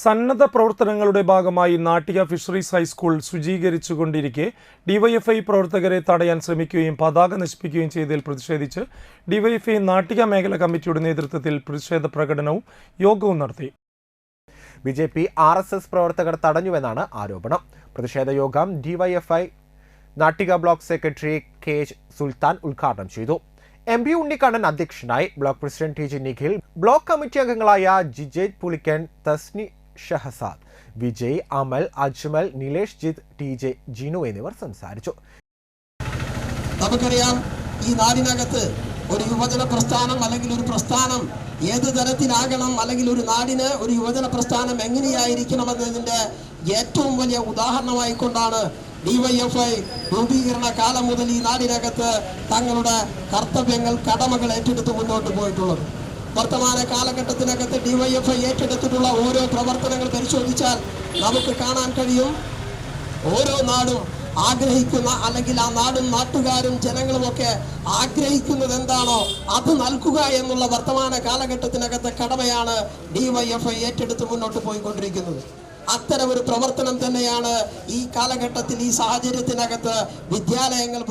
സന്നദ്ധ പ്രവർത്തനങ്ങളുടെ ഭാഗമായി നാട്ടിക ഫിഷറീസ് ഹൈസ്കൂൾ ശുചീകരിച്ചുകൊണ്ടിരിക്കെ. ഡിവൈഎഫ്ഐ പ്രവർത്തകരെ തടയാൻ ശ്രമിക്കുകയും പതാക നശിപ്പിക്കുകയും ചെയ്തതിൽ പ്രതിഷേധിച്ച് ഡിവൈഎഫ്ഐ നാട്ടിക മേഖല കമ്മിറ്റിയുടെ നേതൃത്വത്തിൽ പ്രതിഷേധ പ്രകടനവും യോഗവും നടത്തി. B J P R S S പ്രവർത്തകർ തടഞ്ഞുവെന്നാണ് ആരോപണം. പ്രതിഷേധ യോഗം DYFI Nattika block secretary K H Sultan ഉദ്ഘാടനം ചെയ്തു. എം പി ഉണ്ണിക്കണ്ണൻ അധ്യക്ഷനായി block president T G Nikhil block committee അംഗങ്ങളായ ജിജേത് പുലിക്കൻ തസ്നി ഷഹസാദ് വിജയ് അമൽ അജ്മൽ നിലേഷ് ജിത്ത് ടി ജെ ജിനു എന്നിവർ സംസാരിച്ചു. നമുക്കറിയാം ഈ നാടിനകത്ത് ഒരു യുവജന പ്രസ്ഥാനം അല്ലെങ്കിൽ ഒരു പ്രസ്ഥാനം ഏത് തരത്തിലാകണം അല്ലെങ്കിൽ ഒരു നാടിന് ഒരു യുവജന പ്രസ്ഥാനം എങ്ങനെയായിരിക്കണം എന്നതിന്റെ ഏറ്റവും വലിയ ഉദാഹരണമായിക്കൊണ്ടാണ് ഡിവൈഎഫ്ഐ രൂപീകരണ കാലം മുതൽ ഈ നാടിനകത്ത് തങ്ങളുടെ കർത്തവ്യങ്ങൾ കടമകൾ ഏറ്റെടുത്ത് മുന്നോട്ട് പോയിട്ടുള്ളത്. വർത്തമാന കാലഘട്ടത്തിനകത്ത് ഡിവൈഎഫ്ഐ ഏറ്റെടുത്തിട്ടുള്ള ഓരോ പ്രവർത്തനങ്ങൾ പരിശോധിച്ചാൽ നമുക്ക് കാണാൻ കഴിയും. ഓരോ നാടും ആഗ്രഹിക്കുന്ന അല്ലെങ്കിൽ ആ നാടും നാട്ടുകാരും ജനങ്ങളും ഒക്കെ ആഗ്രഹിക്കുന്നത് എന്താണോ അത് നൽകുക എന്നുള്ള വർത്തമാന കാലഘട്ടത്തിനകത്തെ കടമയാണ് ഡിവൈഎഫ്ഐ ഏറ്റെടുത്ത് മുന്നോട്ട് പോയിക്കൊണ്ടിരിക്കുന്നത്. അത്തരം ഒരു പ്രവർത്തനം തന്നെയാണ് ഈ കാലഘട്ടത്തിൽ ഈ സാഹചര്യത്തിനകത്ത് വിദ്യാലയങ്ങൾ